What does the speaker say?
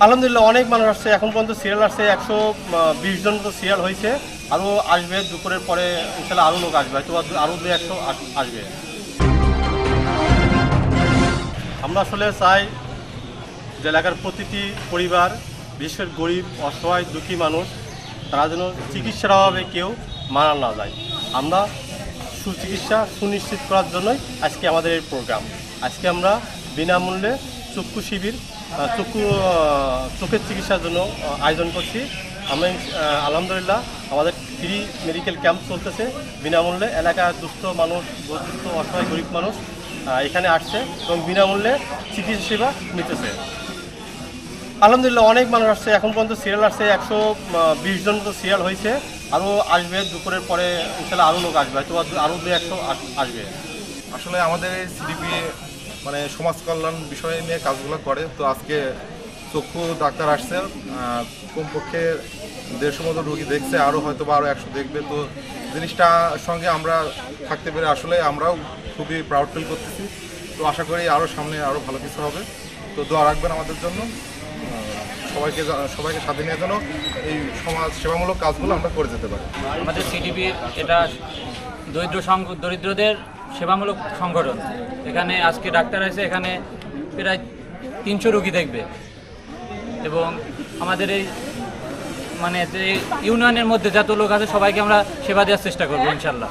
আলহামদুলিল্লাহ, অনেক মানুষ আসছে। এখন পর্যন্ত সিরিয়াল আসছে, একশো বিশ জন মতো সিরিয়াল হয়েছে। আরও আসবে, দুপুরের পরে ইনশাল্লাহ আরও লোক আসবে। হয়তো আরও দু একশো আস- আসবে। আমরা আসলে চাই যে এলাকার প্রতিটি পরিবার, বিশেষ করে গরিব, অসহায়, দুঃখী মানুষ, তারা যেন চিকিৎসার অভাবে কেউ মারা না যায়। আমরা সুচিকিৎসা সুনিশ্চিত করার জন্যই আজকে আমাদের এই প্রোগ্রাম আজকে আমরা বিনামূল্যে চক্ষু শিবির চক্ষু চোখের চিকিৎসার জন্য আয়োজন করছি। আমি আলহামদুলিল্লাহ আমাদের ফ্রি মেডিকেল ক্যাম্প চলতেছে। বিনামূল্যে এলাকার দুস্থ মানুষ দুস্থ অসহায়, গরিব মানুষ এখানে আসছে এবং বিনামূল্যে চিকিৎসা সেবা নিতেছে। আলহামদুলিল্লাহ অনেক মানুষ আসছে। এখন পর্যন্ত সিরিয়াল আসছে। একশো বিশ জন মতো সিরিয়াল হয়েছে। আরও আসবে, দুপুরের পরে ইনশাল্লাহ আরও লোক আসবে। হয়তো আরও দু একশো আস- আসবে। আসলে আমাদের সিডিপি মানে সমাজ কল্যাণ বিষয় নিয়ে কাজগুলো করে। তো আজকে চক্ষু ডাক্তার আসছে কমপক্ষে দেড়শো মতো রুগী দেখছে, আরও হয়তো বা আরও একশো দেখবে। তো জিনিসটা সঙ্গে আমরা থাকতে পেরে আসলে আমরাও খুবই প্রাউড ফিল করতেছি। তো আশা করি আরও সামনে আরও ভালো কিছু হবে। তো দোয়া রাখবেন আমাদের জন্য। সবাইকে সবাইকে সাথে নিয়ে যেন এই সমাজ সেবামূলক কাজগুলো আমরা করে যেতে পারি। আমাদের সিডিপির এটা দরিদ্র দরিদ্রদের সেবামূলক সংগঠন। এখানে আজকে ডাক্তার আছে, এখানে প্রায় তিনশো রুগী দেখবে। এবং আমাদের এই মানে যে ইউনিয়নের মধ্যে যত লোক আছে, সবাইকে আমরা সেবা দেওয়ার চেষ্টা করব, ইনশাল্লাহ।